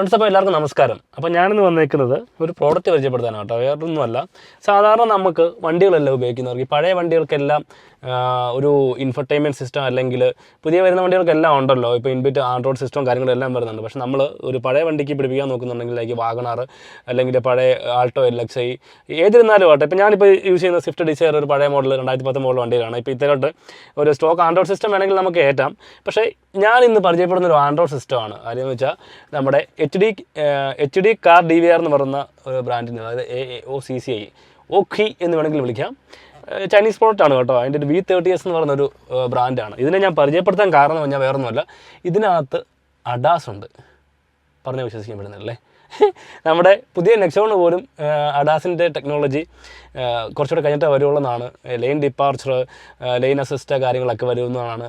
Friends അപ്പോൾ എല്ലാവർക്കും നമസ്കാരം. അപ്പോൾ ഞാനിന്ന് വന്നേക്കുന്നത് ഒരു പ്രോഡക്റ്റ് പരിചയപ്പെടുത്താനാണ് കേട്ടോ വേറൊന്നുമല്ല. സാധാരണ നമുക്ക് വണ്ടികളെല്ലാം ഉപയോഗിക്കുന്നവർക്ക് ഈ പഴയ വണ്ടികൾക്കെല്ലാം ഒരു ഇൻഫർടൈൻമെന്റ് സിസ്റ്റം അല്ലെങ്കിൽ പുതിയ വരുന്ന വണ്ടികൾക്കെല്ലാം ഉണ്ടല്ലോ. ഇപ്പോൾ ഇൻബിറ്റ് ആൻഡ്രോയിഡ് സിസ്റ്റം കാര്യങ്ങളെല്ലാം വരുന്നുണ്ട്. പക്ഷേ നമ്മൾ ഒരു പഴയ വണ്ടിക്ക് പിടിപ്പിക്കാൻ നോക്കുന്നുണ്ടെങ്കിൽ ലൈക്ക് വാഗണാർ അല്ലെങ്കിൽ പഴയ ആൾട്ടോ എൽ എക്സ് ഐ ഏതിരുന്നാലും ആട്ടെ ഇപ്പോൾ ഞാനിപ്പോൾ യൂസ് ചെയ്യുന്ന സ്വിഫ്റ്റ് ഡിസയർ ഒരു പഴയ മോഡൽ രണ്ടായിരത്തി പത്ത് മോഡൽ വണ്ടികളാണ്. ഇപ്പോൾ ഇത്തരമായിട്ട് ഒരു സ്റ്റോക്ക് ആൻഡ്രോയിഡ് സിസ്റ്റം വേണമെങ്കിൽ നമുക്ക് ഏറ്റാം. പക്ഷേ ഞാൻ ഇന്ന് പരിചയപ്പെടുന്ന ഒരു ആൻഡ്രോയിഡ് സിസ്റ്റമാണ് കാര്യം വെച്ചാൽ നമ്മുടെ H D H D car D V R എന്ന് പറയുന്ന ഒരു ബ്രാൻഡിന്റെ അതായത് A O C C I Ockhi എന്ന് വേണമെങ്കിൽ വിളിക്കാം. ചൈനീസ് പ്രോഡക്റ്റ് ആണ് കേട്ടോ. അതിന്റെ ഒരു വി തേർട്ടി എസ് എന്ന് പറയുന്ന ഒരു ബ്രാൻഡാണ്. ഇതിനെ ഞാൻ പരിചയപ്പെടുത്താൻ കാരണം പറഞ്ഞാൽ വേറൊന്നുമല്ല. ഇതിനകത്ത് അഡാസ് ഉണ്ട്. പറഞ്ഞ് വിശ്വസിക്കാൻ പറ്റുന്നില്ലേ നമ്മുടെ പുതിയ നെക്സോണ് പോലും അഡാസിന്റെ ടെക്നോളജി കുറച്ചുകൂടെ കഴിഞ്ഞിട്ട് വരുള്ളൂ ലൈൻ ഡിപ്പാർച്ചർ ലൈൻ അസിസ്റ്റ് കാര്യങ്ങളൊക്കെ വരുമെന്നാണ്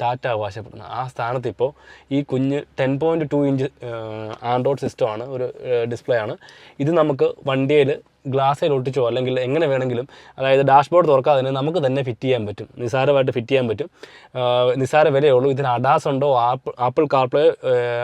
ടാറ്റ അവകാശപ്പെടുന്നത്. ആ സ്ഥാനത്ത് ഇപ്പോൾ ഈ കുഞ്ഞ് ten point two inch android സിസ്റ്റമാണ് ഒരു ഡിസ്പ്ലേ ആണ്. ഇത് നമുക്ക് വണ്ടിയിൽ ഗ്ലാസ്സിൽ ഒട്ടിച്ചോ അല്ലെങ്കിൽ എങ്ങനെ വേണമെങ്കിലും അതായത് ഡാഷ്ബോർഡ് തുറക്കാതെ തന്നെ നമുക്ക് തന്നെ ഫിറ്റ് ചെയ്യാൻ പറ്റും. നിസാരമായിട്ട് ഫിറ്റ് ചെയ്യാൻ പറ്റും. നിസാര വിലയുള്ളൂ. ഇതിന് അഡാസ് ഉണ്ടോ? Apple Apple CarPlay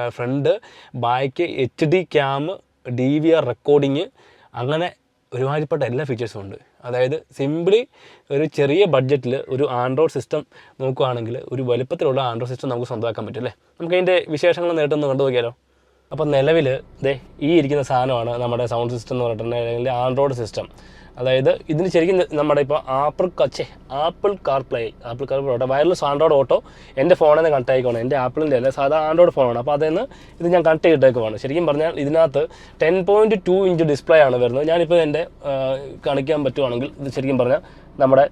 front back H D cam D V R recording അങ്ങനെ ഒരുമാതിരിപ്പെട്ട എല്ലാ ഫീച്ചേഴ്സും ഉണ്ട്. അതായത് സിംപ്ലി ഒരു ചെറിയ ബഡ്ജറ്റിൽ ഒരു ആൻഡ്രോയിഡ് സിസ്റ്റം നോക്കുകയാണെങ്കിൽ ഒരു വലുപ്പത്തിലുള്ള ആൻഡ്രോയിഡ് സിസ്റ്റം നമുക്ക് സ്വന്തമാക്കാൻ പറ്റും അല്ലേ? നമുക്ക് അതിന്റെ വിശേഷങ്ങൾ നേട്ടൊന്ന് കണ്ടു നോക്കിയാലോ അപ്പോൾ നിലവിൽ ദേ ഈ ഇരിക്കുന്ന സാധനമാണ് നമ്മുടെ സൗണ്ട് സിസ്റ്റം എന്ന് പറഞ്ഞിട്ടുണ്ടെങ്കിൽ അല്ലെങ്കിൽ ആൻഡ്രോയിഡ് സിസ്റ്റം അതായത് ഇതിന് ശരിക്കും നമ്മുടെ ഇപ്പോൾ Apple കച്ചേ Apple CarPlay Apple CarPlay auto wireless android auto എന്റെ ഫോണിൽ നിന്ന് കണക്ട് ആയിക്കോണം. എന്റെ ആപ്പിളിന്റെ അല്ല സാധാ ആൻഡ്രോയിഡ് ഫോണാണ് അപ്പോൾ അതിൽ നിന്ന് ഇത് ഞാൻ കണക്ട് ചെയ്തിട്ടേക്കുവാണ്. ശരിക്കും പറഞ്ഞാൽ ഇതിനകത്ത് ten point two inch display ആണ് വരുന്നത്. ഞാനിപ്പോൾ എന്റെ കണിക്കാൻ പറ്റുവാണെങ്കിൽ ഇത് ശരിക്കും പറഞ്ഞാൽ നമ്മുടെ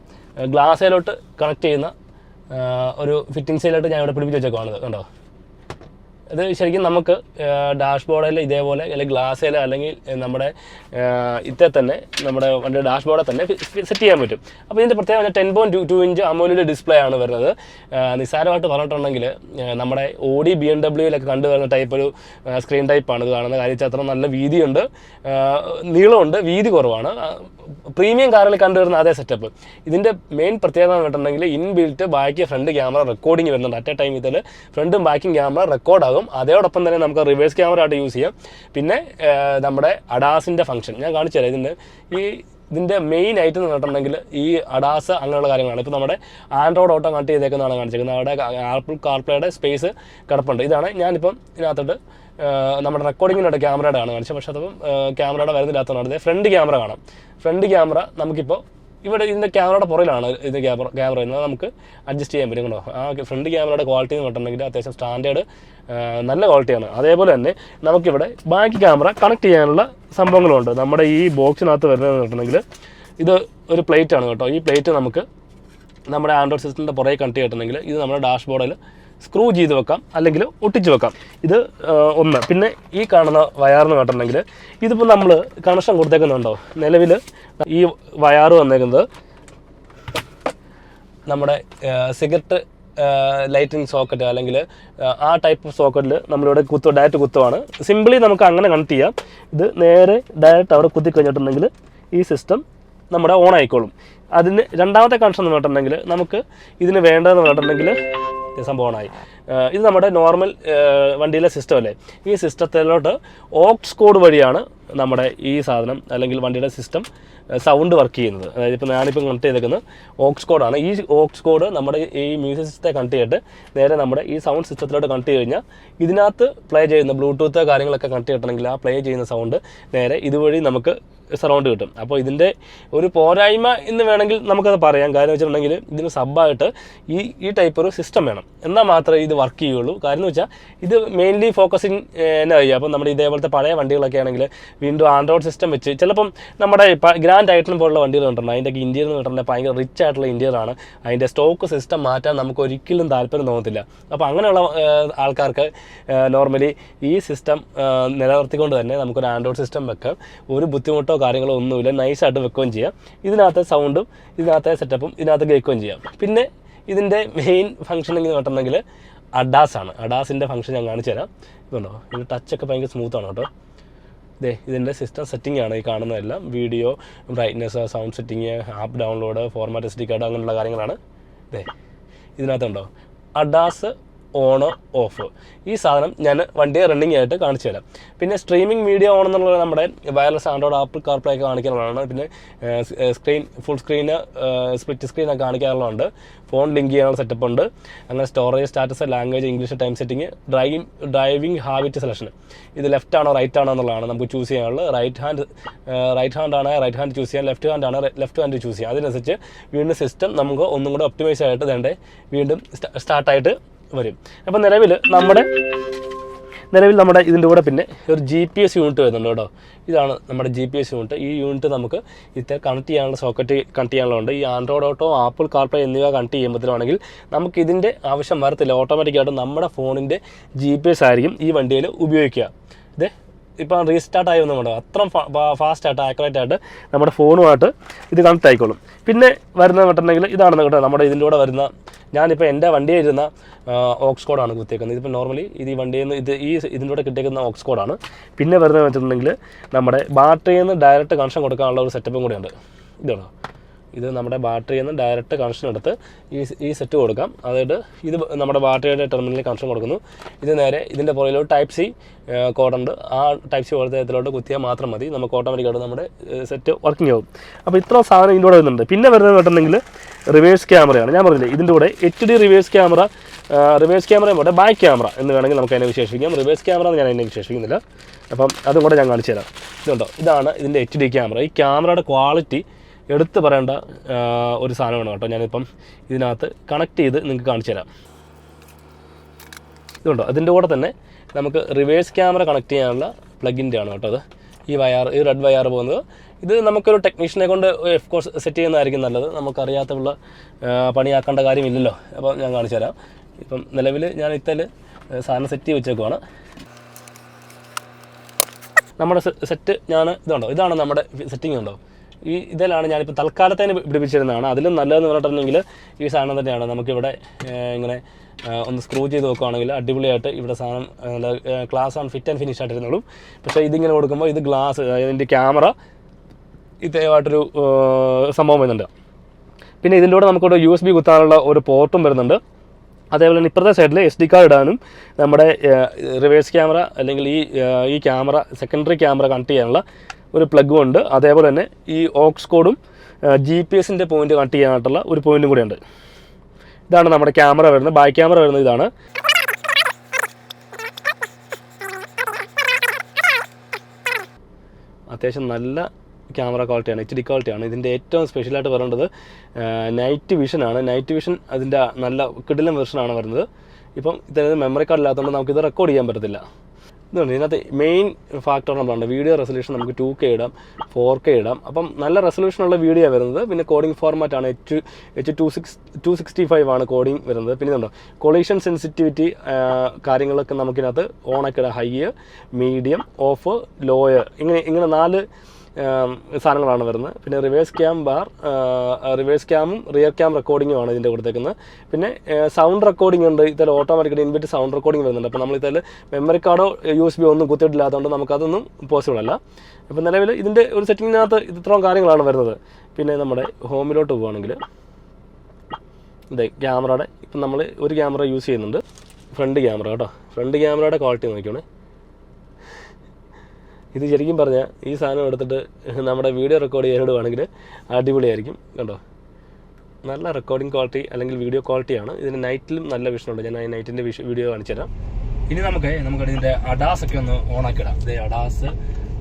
ഗ്ലാസ്സിലോട്ട് കണക്ട് ചെയ്യുന്ന ഒരു ഫിറ്റിംഗ്സിലോട്ട് ഞാൻ ഇവിടെ പിടിപ്പിച്ച് വെച്ചേക്കുവാണ്. കണ്ടോ? ഇത് ശരിക്കും നമുക്ക് ഡാഷ്ബോർഡിൽ ഇതേപോലെ അല്ലെങ്കിൽ ഗ്ലാസ്സിൽ അല്ലെങ്കിൽ നമ്മുടെ ഇത്തെ തന്നെ നമ്മുടെ വണ്ടിയുടെ ഡാഷ്ബോർഡിൽ തന്നെ സെറ്റ് ചെയ്യാൻ പറ്റും. അപ്പോൾ ഇതിന്റെ പ്രത്യേകത ടെൻ പോയിന്റ് ടു ഇഞ്ച് അമോലിന്റെ ഡിസ്പ്ലേ ആണ് വരുന്നത്. നിസ്സാരമായിട്ട് പറഞ്ഞിട്ടുണ്ടെങ്കിൽ നമ്മുടെ ഓഡി ബി എം ഡബ്ല്യൂയിലൊക്കെ കണ്ടുവരുന്ന ടൈപ്പ് ഒരു സ്ക്രീൻ ടൈപ്പാണ് ഇത് കാണുന്നത്. കാര്യം അത്ര നല്ല വീതിയുണ്ട്. നീളമുണ്ട് വീതി കുറവാണ്. പ്രീമിയം കാറിൽ കണ്ടുവരുന്ന അതേ സെറ്റപ്പ് ഇതിന്റെ മെയിൻ പ്രത്യേകത എന്ന് പറഞ്ഞിട്ടുണ്ടെങ്കിൽ inbuilt back front camera recording വരുന്നുണ്ട്. അറ്റ് എ ടൈം ഇതിൽ ഫ്രണ്ടും ബാക്കും ക്യാമറ റെക്കോർഡാകും അതോടൊപ്പം തന്നെ നമുക്ക് റിവേഴ്സ് ക്യാമറ ആയിട്ട് യൂസ് ചെയ്യാം. പിന്നെ നമ്മുടെ അഡാസിന്റെ ഫംഗ്ഷൻ ഞാൻ കാണിച്ചു തരാം ഇതിന്റെ ഈ ഇതിന്റെ മെയിൻ ആയിട്ട് പറഞ്ഞിട്ടുണ്ടെങ്കിൽ ഈ അഡാസ് അങ്ങനെയുള്ള കാര്യങ്ങളാണ്. ഇപ്പോൾ നമ്മുടെ ആൻഡ്രോയിഡ് ഓട്ടോ കണക്ട് ചെയ്തേക്കുന്നതാണ് കാണിച്ചിരിക്കുന്നത്. അവിടെ ആപ്പിൾ കാർപ്ലേയുടെ സ്പേസ് കിടപ്പുണ്ട്. ഇതാണ് ഞാനിപ്പം ഇതിനകത്തോട്ട് നമ്മുടെ റെക്കോർഡിങ്ങിനോട് ക്യാമറയുടെ ആണ് കാണിച്ചത്. പക്ഷേ അതപ്പം ക്യാമറയുടെ വരുന്നില്ലാത്തതാണ് ഫ്രണ്ട് ക്യാമറ കാണാം. ഫ്രണ്ട് ക്യാമറ നമുക്കിപ്പോൾ ഇവിടെ ഇതിന്റെ ക്യാമറയുടെ പുറയിലാണ് ഇത് ക്യാമറ ക്യാമറ വരുന്നത്. നമുക്ക് അഡ്ജസ്റ്റ് ചെയ്യാൻ പറ്റും കേട്ടോ. ആ ഫ്രണ്ട് ക്യാമറയുടെ ക്വാളിറ്റി എന്ന് പറഞ്ഞിട്ടുണ്ടെങ്കിൽ അത്യാവശ്യം സ്റ്റാൻഡേർഡ് നല്ല ക്വാളിറ്റിയാണ് അതേപോലെ തന്നെ നമുക്കിവിടെ ബാക്ക് ക്യാമറ കണക്ട് ചെയ്യാനുള്ള സംഭവങ്ങളുണ്ട്. നമ്മുടെ ഈ ബോക്സിനകത്ത് വരുന്നതെന്ന് പറഞ്ഞിട്ടുണ്ടെങ്കിൽ ഇത് ഒരു പ്ലേറ്റാണ് കേട്ടോ. ഈ പ്ലേറ്റ് നമുക്ക് നമ്മുടെ ആൻഡ്രോയിഡ് സിസ്റ്റത്തിന്റെ പുറകെ കണക്ട് ചെയ്തിട്ടുണ്ടെങ്കിൽ ഇത് നമ്മുടെ ഡാഷ്ബോർഡിൽ സ്ക്രൂ ചെയ്ത് വെക്കാം അല്ലെങ്കിൽ ഒട്ടിച്ച് വെക്കാം. ഇത് ഒന്ന്. പിന്നെ ഈ കാണുന്ന വയറെന്ന് പറഞ്ഞിട്ടുണ്ടെങ്കിൽ ഇതിപ്പോൾ നമ്മൾ കണക്ഷൻ കൊടുത്തേക്കുന്നുണ്ടോ? നിലവിൽ ഈ വയറ് വന്നേക്കുന്നത് നമ്മുടെ സിഗരറ്റ് ലൈറ്റിംഗ് സോക്കറ്റ് അല്ലെങ്കിൽ ആ ടൈപ്പ് സോക്കറ്റിൽ നമ്മളിവിടെ കുത്തു ഡയറക്റ്റ് കുത്തുവാണ്. സിമ്പിളി നമുക്ക് അങ്ങനെ കണക്ട് ചെയ്യാം. ഇത് നേരെ ഡയറക്റ്റ് അവിടെ കുത്തി കഴിഞ്ഞിട്ടുണ്ടെങ്കിൽ ഈ സിസ്റ്റം നമ്മുടെ ഓൺ ആയിക്കോളും. അതിന് രണ്ടാമത്തെ കണക്ഷൻ എന്ന് പറഞ്ഞിട്ടുണ്ടെങ്കിൽ നമുക്ക് ഇതിന് വേണ്ടതെന്ന് പറഞ്ഞിട്ടുണ്ടെങ്കിൽ ഇത് സംഭവം ഓണായി ഏഹ് ഇത് നമ്മുടെ നോർമൽ വണ്ടിയിലെ സിസ്റ്റം അല്ലേ? ഈ സിസ്റ്റത്തിലോട്ട് ഓക്സ് കോഡ് വഴിയാണ് നമ്മുടെ ഈ സാധനം അല്ലെങ്കിൽ വണ്ടിയുടെ സിസ്റ്റം സൗണ്ട് വർക്ക് ചെയ്യുന്നത്. അതായത് ഇപ്പോൾ ഞാനിപ്പോൾ കണക്ട് ചെയ്തേക്കുന്നത് ഓക്സ് കോഡാണ് ഈ ഓക്സ് കോഡ് നമ്മുടെ ഈ മ്യൂസിക് സിസ്റ്റത്തെ കണക്ട് ചെയ്തിട്ട് നേരെ നമ്മുടെ ഈ സൗണ്ട് സിസ്റ്റത്തിലോട്ട് കണക്ട് ചെയ്ത് കഴിഞ്ഞാൽ ഇതിനകത്ത് പ്ലേ ചെയ്യുന്ന ബ്ലൂടൂത്ത് കാര്യങ്ങളൊക്കെ കണക്ട് ചെയ്തിട്ടുണ്ടെങ്കിൽ ആ പ്ലേ ചെയ്യുന്ന സൗണ്ട് നേരെ ഇതുവഴി നമുക്ക് സറൗണ്ട് കിട്ടും. അപ്പോൾ ഇതിന്റെ ഒരു പോരായ്മ എന്ന് വേണമെങ്കിൽ നമുക്കത് പറയാം. കാര്യം വെച്ചിട്ടുണ്ടെങ്കിൽ ഇതിന് സബ്ബായിട്ട് ഈ ഈ ടൈപ്പ് ഒരു സിസ്റ്റം വേണം. എന്നാൽ മാത്രമേ ഇത് വർക്ക് ചെയ്യുള്ളൂ കാരണം എന്ന് വെച്ചാൽ ഇത് മെയിൻലി ഫോക്കസിങ് എന്നാ ചെയ്യുക അപ്പോൾ നമ്മുടെ ഇതേപോലത്തെ പഴയ വണ്ടികളൊക്കെ ആണെങ്കിൽ വീണ്ടും ആൻഡ്രോയിഡ് സിസ്റ്റം വെച്ച് ചിലപ്പം നമ്മുടെ ഗ്രാൻഡ് ആയിട്ടും പോലുള്ള വണ്ടികൾ കണ്ടിട്ടുണ്ട്. അതിന്റെ ഇന്ത്യയിൽ നിന്ന് കിട്ടേണ്ട ഭയങ്കര റിച്ച് ആയിട്ടുള്ള ഇന്ത്യയിലാണ് അതിന്റെ സ്റ്റോക്ക് സിസ്റ്റം മാറ്റാൻ നമുക്ക് ഒരിക്കലും താല്പര്യം തോന്നത്തില്ല. അപ്പോൾ അങ്ങനെയുള്ള ആൾക്കാർക്ക് നോർമലി ഈ സിസ്റ്റം നിലനിർത്തിക്കൊണ്ട് തന്നെ നമുക്കൊരു ആൻഡ്രോയിഡ് സിസ്റ്റം വെക്കാം. ഒരു ബുദ്ധിമുട്ടോ കാര്യങ്ങളോ ഒന്നുമില്ല. നൈസായിട്ട് വെക്കുകയും ചെയ്യാം. ഇതിനകത്തെ സൗണ്ടും ഇതിനകത്തെ സെറ്റപ്പും ഇതിനകത്ത് കേൾക്കുകയും ചെയ്യാം. പിന്നെ ഇതിന്റെ മെയിൻ ഫംഗ്ഷനിങ് എന്ന് പറഞ്ഞിട്ടുണ്ടെങ്കിൽ അഡാസ് ആണ്. അഡാസിന്റെ ഫംഗ്ഷൻ ഞാൻ കാണിച്ചു തരാം. ഇതുണ്ടോ? ഇത് ടച്ചൊക്കെ ഭയങ്കര സ്മൂത്താണ് കേട്ടോ. ദേ ഇതിന്റെ സിസ്റ്റം സെറ്റിംഗ് ആണ് ഈ കാണുന്നതെല്ലാം. Video brightness sound setting app download format S D card അങ്ങനെയുള്ള കാര്യങ്ങളാണ്. ദേ ഇതിനകത്തുണ്ടോ? അഡാസ് ഓൺ ഓഫ് ഈ സാധനം ഞാൻ വണ്ടിയെ റണ്ണിങ് ആയിട്ട് കാണിച്ചു തരാം. പിന്നെ സ്ട്രീമിംഗ് വീഡിയോ ഓൺ എന്നുള്ളത് നമ്മുടെ വയർലെസ് ആൻഡ്രോയിഡ് ആപ്പിൾ കാർപ്ലേ ഒക്കെ കാണിക്കാനുള്ളതാണ് പിന്നെ screen full screen split screen ഒക്കെ കാണിക്കാറുള്ളതുണ്ട്. ഫോൺ ലിങ്ക് ചെയ്യാനുള്ള സെറ്റപ്പ് ഉണ്ട്. അങ്ങനെ storage status language English time setting driving driving habit selection ഇത് ലെഫ്റ്റ് ആണോ റൈറ്റ് ആണോ എന്നുള്ളതാണ് നമുക്ക് ചൂസ് ചെയ്യാനുള്ളത് റൈറ്റ് ഹാൻഡ് റൈറ്റ് ഹാൻഡ് ആണ് റൈറ്റ് ഹാൻഡ് ചൂസ് ചെയ്യാം. ലെഫ്റ്റ് ഹാൻഡ് ആണ് ലെഫ്റ്റ് ഹാൻഡ് ചൂസ് ചെയ്യാം. അതിനനുസരിച്ച് വീണ്ടും സിസ്റ്റം നമുക്ക് ഒന്നും കൂടെ ഒപ്റ്റിമൈസ് ആയിട്ട് വേണ്ടേ വീണ്ടും സ്റ്റാർട്ടായിട്ട് വരും. അപ്പോൾ നിലവിൽ നമ്മുടെ നിലവിൽ നമ്മുടെ ഇതിന്റെ കൂടെ പിന്നെ ഒരു ജി പി എസ് യൂണിറ്റ് വരുന്നുണ്ട് കേട്ടോ. ഇതാണ് നമ്മുടെ ജി പി എസ് യൂണിറ്റ് ഈ യൂണിറ്റ് നമുക്ക് ഇത്തരം കണക്ട് ചെയ്യാനുള്ള സോക്കറ്റ് കണക്ട് ചെയ്യാനുള്ളതുണ്ട്. ഈ ആൻഡ്രോയിഡ് ഓട്ടോ ആപ്പിൾ കാർപ്ലേ എന്നിവ കണക്ട് ചെയ്യുമ്പോഴത്തേനാണെങ്കിൽ നമുക്ക് ഇതിന്റെ ആവശ്യം വരത്തില്ല. ഓട്ടോമാറ്റിക്കായിട്ട് നമ്മുടെ ഫോണിന്റെ ജി പി എസ് ആയിരിക്കും ഈ വണ്ടിയിൽ ഉപയോഗിക്കുക. ഇത് ഇപ്പം റീസ്റ്റാർട്ട് ആയി വന്നു അത്ര ഫാസ്റ്റ് ആയിട്ട് ആക്യുറേറ്റ് ആയിട്ട് നമ്മുടെ ഫോണുമായിട്ട് ഇത് കണക്ട് ആയിക്കോളും. പിന്നെ വരുന്ന പെട്ടെങ്കിൽ ഇതാണ് കേട്ടോ നമ്മുടെ ഇതിന്റെ കൂടെ വരുന്ന ഞാനിപ്പോൾ എന്റെ വണ്ടിയിൽ ഇരുന്ന ഓക്സ് കോഡാണ് കുത്തിയേക്കുന്നത്. ഇതിപ്പോൾ നോർമലി ഇത് ഈ വണ്ടിയിൽ നിന്ന് ഇത് ഈ ഇതിന്റെ കൂടെ കിട്ടിയേക്കുന്ന ഓക്സ് കോഡാണ് പിന്നെ വരുന്നത് വെച്ചിട്ടുണ്ടെങ്കിൽ നമ്മുടെ ബാറ്ററിയിൽ നിന്ന് ഡയറക്റ്റ് കണക്ഷൻ കൊടുക്കാനുള്ള ഒരു സെറ്റപ്പും കൂടിയുണ്ട് ഇതാണോ? ഇത് നമ്മുടെ ബാറ്ററിയിൽ നിന്ന് ഡയറക്റ്റ് കണക്ഷൻ എടുത്ത് ഈ ഈ സെറ്റ് കൊടുക്കാം. അതായത് ഇത് നമ്മുടെ ബാറ്ററിയുടെ ടെർമിനലിൽ കണക്ഷൻ കൊടുക്കുന്നു. ഇത് നേരെ ഇതിന്റെ പുറകിലോട്ട് ടൈപ്പ് സി കോഡുണ്ട് ആ ടൈപ്പ് സി ഇതിലോട്ട് കുത്തിയാൽ മാത്രം മതി. നമുക്ക് ഓട്ടോമാറ്റിക്കായിട്ട് നമ്മുടെ സെറ്റ് വർക്കിംഗ് ആവും. അപ്പോൾ ഇത്ര സാധനം ഇതിന്റെ കൂടെ വരുന്നുണ്ട്. പിന്നെ വരുന്നത് കേട്ടിട്ടുണ്ടെങ്കിൽ റിവേഴ്സ് ക്യാമറയാണ് ഞാൻ പറഞ്ഞില്ലേ ഇതിന്റെ കൂടെ H D reverse camera reverse ക്യാമറയും പോട്ടെ ബാക്ക് ക്യാമറ എന്ന് വേണമെങ്കിൽ നമുക്ക് അതിനെ വിശേഷിപ്പിക്കാം. റിവേഴ്സ് ക്യാമറ എന്ന് ഞാൻ അതിനെ വിശേഷിപ്പിക്കുന്നില്ല. അപ്പം അതും കൂടെ ഞാൻ കാണിച്ചു തരാം ഇതുണ്ടോ? ഇതാണ് ഇതിന്റെ എച്ച് ഡി ക്യാമറ ഈ ക്യാമറയുടെ ക്വാളിറ്റി എടുത്തു പറയേണ്ട ഒരു സാധനമാണ് കേട്ടോ ഞാനിപ്പം ഇതിനകത്ത് കണക്ട് ചെയ്ത് നിങ്ങൾക്ക് കാണിച്ചു തരാം. ഇതുണ്ടോ? അതിന്റെ കൂടെ തന്നെ നമുക്ക് റിവേഴ്സ് ക്യാമറ കണക്ട് ചെയ്യാനുള്ള പ്ലഗിന്റെ ആണ് കേട്ടോ അത്. ഈ വയർ ഈ റെഡ് വയർ പോകുന്നത്. ഇത് നമുക്കൊരു ടെക്നീഷ്യനെ കൊണ്ട് എഫ് കോഴ്സ് സെറ്റ് ചെയ്യുന്നതായിരിക്കും നല്ലത്. നമുക്കറിയാത്തുള്ള പണിയാക്കേണ്ട കാര്യമില്ലല്ലോ. അപ്പോൾ ഞാൻ കാണിച്ചു തരാം. ഇപ്പം നിലവിൽ ഞാൻ ഇത്തൽ സാധനം സെറ്റ് ചെയ്ത് വെച്ചേക്കുവാണ്. നമ്മുടെ സെറ്റ് ഞാൻ ഇതുണ്ടോ? ഇതാണ് നമ്മുടെ സെറ്റിംഗ് ഉണ്ടോ? ഈ ഇതിലാണ് ഞാനിപ്പോൾ തൽക്കാലത്തേന് പിടിപ്പിച്ചിരുന്നതാണ്. അതിലും നല്ലതെന്ന് പറഞ്ഞിട്ടുണ്ടെങ്കിൽ ഈ സാധനം തന്നെയാണ്. നമുക്കിവിടെ ഇങ്ങനെ ഒന്ന് സ്ക്രൂ ചെയ്ത് നോക്കുകയാണെങ്കിൽ അടിപൊളിയായിട്ട് ഇവിടെ സാധനം ക്ലാസ് ആണ് ഫിറ്റ് ആൻഡ് ഫിനിഷ് ആയിട്ടിരുന്നുള്ളൂ. പക്ഷേ ഇതിങ്ങനെ കൊടുക്കുമ്പോൾ ഇത് ഗ്ലാസ് ഇതിന്റെ ക്യാമറ ഇതേമായിട്ടൊരു സംഭവം വരുന്നുണ്ട്. പിന്നെ ഇതിന്റെ കൂടെ നമുക്കിവിടെ യു എസ് ബി കുത്താനുള്ള ഒരു പോർട്ടും വരുന്നുണ്ട്. അതേപോലെ തന്നെ ഇപ്പുറത്തെ സൈഡിൽ എസ് ഡി കാർഡ് ഇടാനും നമ്മുടെ റിവേഴ്സ് ക്യാമറ അല്ലെങ്കിൽ ഈ ഈ ക്യാമറ സെക്കൻഡറി ക്യാമറ കണക്ട് ചെയ്യാനുള്ള ഒരു പ്ലഗും ഉണ്ട്. അതേപോലെ തന്നെ ഈ ഓക്സ് കോഡും ജി പി എസിന്റെ പോയിന്റ് കണക്ട് ചെയ്യാനായിട്ടുള്ള ഒരു പോയിന്റും കൂടിയുണ്ട് ഇതാണ് നമ്മുടെ ക്യാമറ വരുന്നത്. ബാക്ക് ക്യാമറ വരുന്നത് ഇതാണ്. അത്യാവശ്യം നല്ല ക്യാമറ ക്വാളിറ്റിയാണ് എച്ച് ഡി ക്വാളിറ്റിയാണ് ഇതിന്റെ ഏറ്റവും സ്പെഷ്യലായിട്ട് പറയേണ്ടത് നൈറ്റ് വിഷനാണ് നൈറ്റ് വിഷൻ അതിന്റെ നല്ല കിടിലം വെർഷനാണ് വരുന്നത്. ഇപ്പം ഇതായത് മെമ്മറി കാർഡ് ഇല്ലാത്തതുകൊണ്ട് നമുക്കിത് റെക്കോർഡ് ചെയ്യാൻ പറ്റത്തില്ല. ഇതുണ്ട്. ഇതിനകത്ത് മെയിൻ ഫാക്ടർ നമ്മളാണ്. വീഡിയോ റെസൊല്യൂഷൻ നമുക്ക് ടു കെ ഇടാം ഫോർ കെ ഇടാം. അപ്പം നല്ല റെസൊല്യൂഷനുള്ള വീഡിയോ വരുന്നത്. പിന്നെ കോഡിംഗ് ആണ്. H H two six two sixty five ആണ് കോഡിംഗ് വരുന്നത്. പിന്നെ ഇതുണ്ടോ? കൊളീഷൻ സെൻസിറ്റിവിറ്റി കാര്യങ്ങളൊക്കെ നമുക്കിതിനകത്ത് ഓണൊക്കെ ഹൈ മീഡിയം ഓഫ് ലോയർ ഇങ്ങനെ ഇങ്ങനെ നാല് സാധനങ്ങളാണ് വരുന്നത്. പിന്നെ റിവേഴ്സ് ക്യാം ബാർ റിവേഴ്സ് ക്യാമും റിയർ ക്യാം റെക്കോർഡിങ്ങും ആണ് ഇതിന്റെ കൊടുത്തേക്കുന്നത്. പിന്നെ സൗണ്ട് റെക്കോർഡിംഗ് ഉണ്ട്. ഇതിൽ ഓട്ടോമാറ്റിക്കലി ഇൻബിറ്റ് സൗണ്ട് റെക്കോർഡിംഗ് വരുന്നുണ്ട്. അപ്പോൾ നമ്മൾ ഇതിൽ മെമ്മറി കാർഡോ യു എസ് ബി ഒന്നും കുത്തിയിട്ടില്ലാത്തതുകൊണ്ട് നമുക്കതൊന്നും പോസിബിൾ അല്ല. അപ്പോൾ നിലവിൽ ഇതിന്റെ ഒരു സെറ്റിങ്ങിനകത്ത് ഇത് ഇത്രയും കാര്യങ്ങളാണ് വരുന്നത്. പിന്നെ നമ്മുടെ ഹോമിലോട്ട് പോവുകയാണെങ്കിൽ ഇതേ ക്യാമറയുടെ ഇപ്പം നമ്മൾ ഒരു ക്യാമറ യൂസ് ചെയ്യുന്നുണ്ട്. ഫ്രണ്ട് ക്യാമറ കേട്ടോ. ഫ്രണ്ട് ക്യാമറയുടെ ക്വാളിറ്റി നോക്കിയോണേ ഇത് ശരിക്കും പറഞ്ഞാൽ ഈ സാധനം എടുത്തിട്ട് നമ്മുടെ വീഡിയോ റെക്കോർഡ് ചെയ്യാനിടുവാണെങ്കിൽ അടിപൊളിയായിരിക്കും കണ്ടോ? നല്ല റെക്കോർഡിംഗ് ക്വാളിറ്റി അല്ലെങ്കിൽ വീഡിയോ ക്വാളിറ്റിയാണ് ഇതിന് നൈറ്റിലും നല്ല വിഷൻ ഉണ്ട് ഞാൻ നൈറ്റിന്റെ വീഡിയോ കാണിച്ചു തരാം ഇനി നമുക്ക് നമുക്ക് ഇതിന്റെ അഡാസ് ഒക്കെ ഒന്ന് ഓണാക്കിടാം ഇതേ അഡാസ്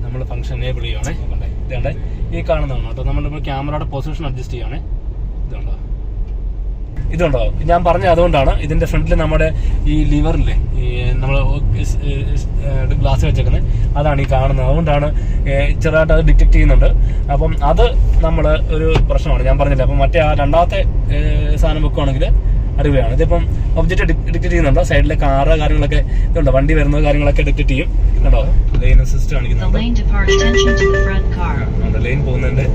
നമ്മൾ ഫംഗ്ഷൻ എനേബിൾ ചെയ്യുവാണേ. ഇതേണ്ടേ? ഈ കാണുന്നതാണ്. കേട്ടോ നമ്മളിപ്പോൾ ക്യാമറയുടെ പൊസിഷൻ അഡ്ജസ്റ്റ് ചെയ്യുവാണേ. ഇതുണ്ടോ? ഇതുണ്ടോ ഞാൻ പറഞ്ഞ അതുകൊണ്ടാണ്. ഇതിന്റെ ഫ്രണ്ടിൽ നമ്മുടെ ഈ ലിവറില്ലേ ഈ നമ്മൾ ഗ്ലാസ് വെച്ചേക്കുന്നത് അതാണ് ഈ കാണുന്നത്. അതുകൊണ്ടാണ് ചെറുതായിട്ട് അത് ഡിറ്റക്ട് ചെയ്യുന്നുണ്ട്. അപ്പം അത് നമ്മൾ ഒരു പ്രശ്നമാണ്. ഞാൻ പറഞ്ഞില്ല അപ്പം മറ്റേ ആ രണ്ടാമത്തെ സാധനം വെക്കുവാണെങ്കിൽ അടിപൊളിയാണ്. ഇതിപ്പം ഒബ്ജക്റ്റ് ഡിറ്റക്ട് ചെയ്യുന്നുണ്ട്. സൈഡിലെ കാറ് കാര്യങ്ങളൊക്കെ ഇതുണ്ട്. വണ്ടി വരുന്നത് കാര്യങ്ങളൊക്കെ ഡിറ്റക്ട് ചെയ്യും. കണ്ടോ ലൈൻ അസിസ്റ്റ് The കാണിക്കുന്നുണ്ട്. ലൈൻ പോകുന്നതിന്റെ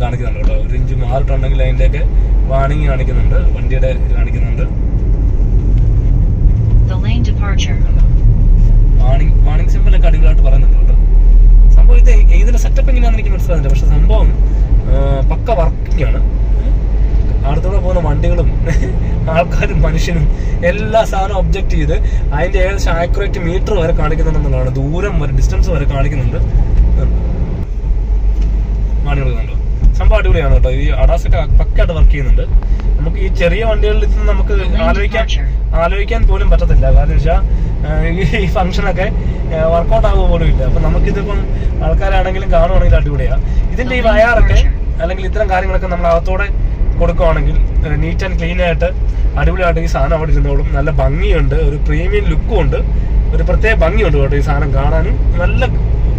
കാണിക്കുന്നുണ്ട് കേട്ടോ. ഒരു ഇഞ്ച് മാറിയിട്ടുണ്ടെങ്കിൽ അതിന്റെ ഒക്കെ വാണിംഗ് കാണിക്കുന്നുണ്ട്. വണ്ടിയുടെ കാണിക്കുന്നുണ്ട്. വാണിംഗ് വാണിംഗ് സിമ്പിൾ ഒക്കെ അടിപൊളിയായിട്ട് പറയുന്നുണ്ട് കേട്ടോ. സംഭവം ഇത് ഇതിന്റെ സെറ്റപ്പ് എങ്ങനെയാണെന്ന് എനിക്ക് മനസ്സിലാകുന്നില്ല പക്ഷെ സംഭവം പക്ക വർക്കിംഗ് ആണ്. അടുത്തൂടെ പോകുന്ന വണ്ടികളും ആൾക്കാരും മനുഷ്യനും എല്ലാ സാധനവും ഒബ്ജക്റ്റ് ചെയ്ത് അതിന്റെ ഏകദേശം ആക്യുറേറ്റ് മീറ്റർ വരെ കാണിക്കുന്നുണ്ടെന്നുള്ളതാണ് ദൂരം വരെ ഡിസ്റ്റൻസ് വരെ കാണിക്കുന്നുണ്ട്. കണ്ടോ സംഭവം അടിപൊളിയാണ് കേട്ടോ. ഈ അഡാസൊക്കെ പക്കായിട്ട് വർക്ക് ചെയ്യുന്നുണ്ട്. നമുക്ക് ഈ ചെറിയ വണ്ടികളിൽ നിന്ന് നമുക്ക് ആലോചിക്കാൻ ആലോചിക്കാൻ പോലും പറ്റത്തില്ല. കാരണം വെച്ചാൽ ഈ ഫംഗ്ഷനൊക്കെ വർക്കൗട്ട് ആകുക പോലും ഇല്ല. അപ്പൊ നമുക്കിതിപ്പം ആൾക്കാരാണെങ്കിലും കാണുവാണെങ്കിൽ അടിപൊളിയാ. ഇതിന്റെ ഈ വയറൊക്കെ അല്ലെങ്കിൽ ഇത്തരം കാര്യങ്ങളൊക്കെ നമ്മൾ അകത്തോടെ കൊടുക്കുവാണെങ്കിൽ നീറ്റ് ആൻഡ് ക്ലീൻ ആയിട്ട് അടിപൊളിയായിട്ട് ഈ സാധനം അവിടെ ഇരുന്നോളും. നല്ല ഭംഗിയുണ്ട്. ഒരു പ്രീമിയം ലുക്കും ഉണ്ട്. ഒരു പ്രത്യേക ഭംഗിയുണ്ട് കേട്ടോ ഈ സാധനം കാണാനും നല്ല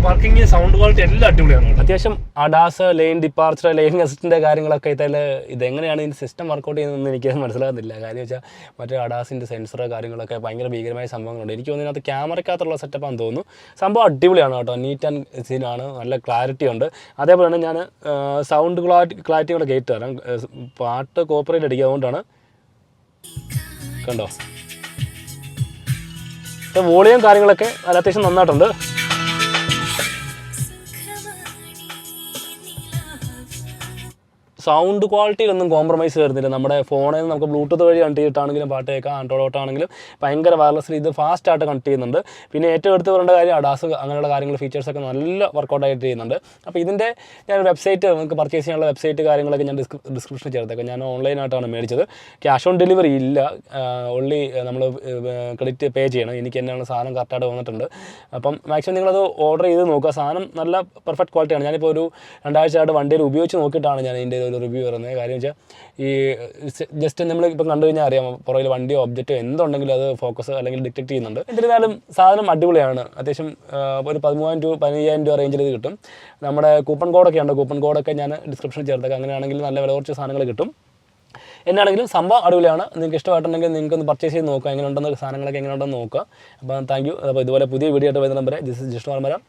പാർക്കിംഗ് സൗണ്ട് ക്വാളിറ്റി എല്ലാം അടിപൊളിയാണ് അത്യാവശ്യം അഡാസ് ലൈൻ ഡിപ്പാർച്ചർ ലൈൻ അസിസ്റ്റിന്റെ കാര്യങ്ങളൊക്കെ ഇതിൽ ഇതെങ്ങനെയാണ് ഇതിന്റെ സിസ്റ്റം വർക്കൗട്ട് ചെയ്യുന്നതെന്ന് എനിക്ക് മനസ്സിലാകുന്നില്ല. കാര്യം വെച്ചാൽ മറ്റേ അഡാസിന്റെ സെൻസർ കാര്യങ്ങളൊക്കെ ഭയങ്കര ഭീകരമായ സംഭവങ്ങളുണ്ട്. എനിക്ക് തോന്നുന്നു ക്യാമറക്കകത്തുള്ള ക്യാമറയ്ക്കകത്തുള്ള സെറ്റപ്പാന്ന് തോന്നുന്നു. സംഭവം അടിപൊളിയാണ് കേട്ടോ. നീറ്റ് ആൻഡ് സീനാണ് നല്ല ക്ലാരിറ്റി ഉണ്ട്. അതേപോലെ തന്നെ ഞാൻ സൗണ്ട് ക്ലാരിറ്റി ക്ലാരിറ്റി കൂടെ കയറ്റി തരാം പാട്ട് കോപ്പറേറ്റ് അടിക്കുക അതുകൊണ്ടാണ്. കണ്ടോ? വോളിയം കാര്യങ്ങളൊക്കെ അത് അത്യാവശ്യം നന്നായിട്ടുണ്ട്. സൗണ്ട് ക്വാളിറ്റിയിലൊന്നും കോംപ്രമൈസ് വരുന്നില്ല. നമ്മുടെ ഫോണിൽ നിന്ന് നമുക്ക് ബ്ലൂടൂത്ത് വഴി കണക്ട് ചെയ്തിട്ടാണെങ്കിലും പാട്ട് കേൾക്കാം ആൻഡ്രോയിഡ് ഓട്ടാണെങ്കിലും ഭയങ്കര വയർലെസ് ഇത് ഫാസ്റ്റ് ആയിട്ട് കണക്ട് ചെയ്യുന്നുണ്ട്. പിന്നെ ഏറ്റവും എടുത്ത് പറയേണ്ട കാര്യം അഡാസ് അങ്ങനെയുള്ള കാര്യങ്ങൾ ഫീച്ചേഴ്സൊക്കെ നല്ല വർക്കൗട്ട് ആയിട്ട് ചെയ്യുന്നുണ്ട്. അപ്പോൾ ഇതിന്റെ ഞാൻ വെബ്സൈറ്റ് നമുക്ക് പർച്ചേസ് ചെയ്യാനുള്ള വെബ്സൈറ്റ് കാര്യങ്ങളൊക്കെ ഞാൻ ഡിസ്ക്രിപ്ഷനിൽ ചേർത്തേക്കാം. ഞാൻ ഓൺലൈനായിട്ടാണ് മേടിച്ചത്. ക്യാഷ് ഓൺ ഡെലിവറി ഇല്ല. ഓൺലി നമ്മൾ ക്രെഡിറ്റ് പേ ചെയ്യണം. എനിക്ക് എന്നാണ് സാധനം കറക്റ്റായിട്ട് വന്നിട്ടുണ്ട്. അപ്പം മാക്സിമം നിങ്ങളത് ഓർഡർ ചെയ്ത് നോക്കുക. സാധനം നല്ല പെർഫെക്റ്റ് ക്വാളിറ്റിയാണ് ഞാനിപ്പോൾ ഒരു രണ്ടാഴ്ചയായിട്ട് വണ്ടിയിൽ ഉപയോഗിച്ച് നോക്കിയിട്ടാണ് ഞാൻ ഇതിന്റെ ഒരു റിവ്യൂ പറയുന്നത് കാര്യം വെച്ചാൽ ഈ ജസ്റ്റ് നമ്മൾ ഇപ്പം കണ്ടു കഴിഞ്ഞാൽ അറിയാം പുറകിൽ വണ്ടിയോ ഒബ്ജക്റ്റോ എന്തുണ്ടെങ്കിലും അത് ഫോക്കസ് അല്ലെങ്കിൽ ഡിറ്റക്ട് ചെയ്യുന്നുണ്ട്. എന്നിരുന്നാലും സാധനം അടിപൊളിയാണ്. അത്യാവശ്യം ഒരു പതിമൂവായിരം രൂപ പതിനയ്യായിരം രൂപ റേഞ്ചിൽ ഇത് കിട്ടും. നമ്മുടെ കൂപ്പൺ കോഡൊക്കെ ഉണ്ട്. കൂപ്പൺ കോഡൊക്കെ ഞാൻ ഡിസ്ക്രിപ്ഷനിൽ ചേർത്തേക്കാം. അങ്ങനെയാണെങ്കിൽ നല്ല വില കുറച്ച് സാധനങ്ങൾ കിട്ടും. എന്നാണെങ്കിലും സംഭവം അടിപൊളിയാണ്. നിങ്ങൾക്ക് ഇഷ്ടമായിട്ടുണ്ടെങ്കിൽ നിങ്ങൾക്ക് ഒന്ന് പർച്ചേസ് ചെയ്ത് നോക്കുക. എങ്ങനെ ഉണ്ടെന്ന് സാധനങ്ങളൊക്കെ എങ്ങനെ ഉണ്ടെന്ന് നോക്കുക. അപ്പോൾ താങ്ക് യു അപ്പോൾ ഇതുപോലെ പുതിയ വീഡിയോ ആയിട്ട് വരുന്ന നമ്പർ ദിസ് ഇസ് ജിഷ്ണു മരം